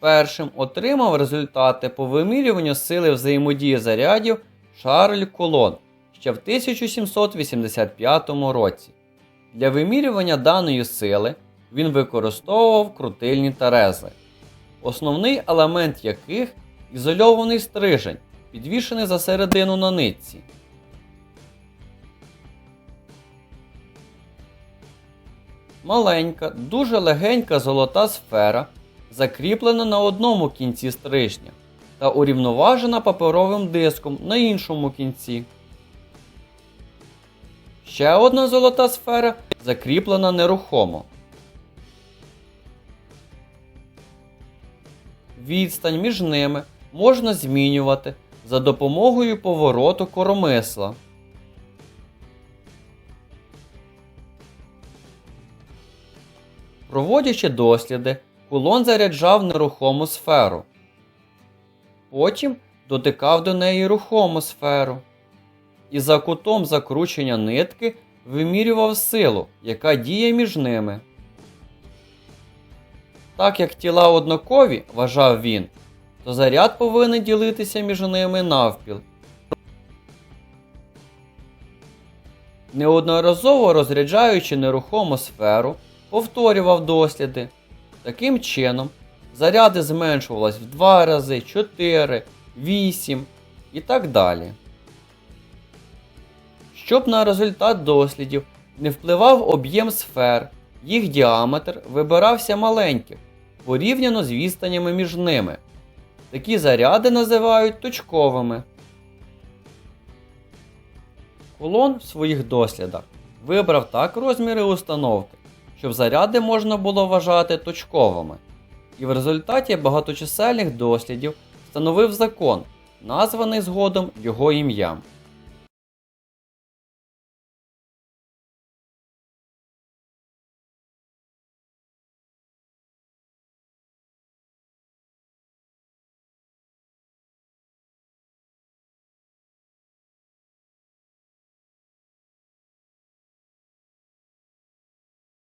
Першим отримав результати по вимірюванню сили взаємодії зарядів Шарль Колон ще в 1785 році. Для вимірювання даної сили він використовував крутильні терези, основний елемент яких ізольований стрижень, підвішений за середину на нитці. Маленька, дуже легенька золота сфера, закріплена на одному кінці стрижня та урівноважена паперовим диском на іншому кінці. Ще одна золота сфера закріплена нерухомо. Відстань між ними можна змінювати за допомогою повороту коромисла. Проводячи досліди, кулон заряджав нерухому сферу. Потім дотикав до неї рухому сферу. І за кутом закручення нитки вимірював силу, яка діє між ними. Так як тіла однакові, вважав він, то заряд повинен ділитися між ними навпіл. Неодноразово розряджаючи нерухому сферу, повторював досліди. Таким чином, заряди зменшувались в 2 рази, 4, 8 і так далі. Щоб на результат дослідів не впливав об'єм сфер, їх діаметр вибирався маленьким, порівняно з відстанями між ними. Такі заряди називають точковими. Кулон в своїх дослідах вибрав так розміри установки, щоб заряди можна було вважати точковими. І в результаті багаточисельних дослідів встановив закон, названий згодом його ім'ям.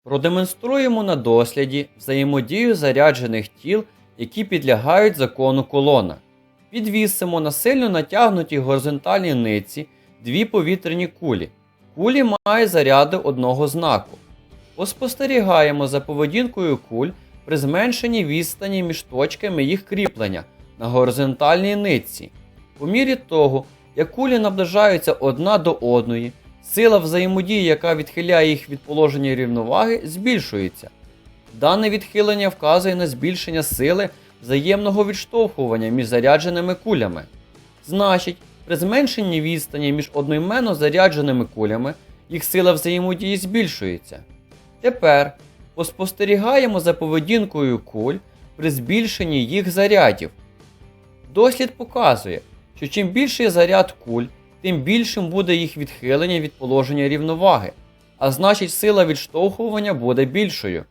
Продемонструємо на досліді взаємодію заряджених тіл, які підлягають закону колона. Підвісимо на сильно натягнутій горизонтальній нитці дві повітряні кулі. Кулі мають заряди одного знаку. Поспостерігаємо за поведінкою куль при зменшенні відстані між точками їх кріплення на горизонтальній нитці. По мірі того, як кулі наближаються одна до одної, сила взаємодії, яка відхиляє їх від положення рівноваги, збільшується. Дане відхилення вказує на збільшення сили взаємного відштовхування між зарядженими кулями. Значить, при зменшенні відстані між одноіменно зарядженими кулями їх сила взаємодії збільшується. Тепер поспостерігаємо за поведінкою куль при збільшенні їх зарядів. Дослід показує, що чим більший заряд куль, тим більшим буде їх відхилення від положення рівноваги, а значить сила відштовхування буде більшою.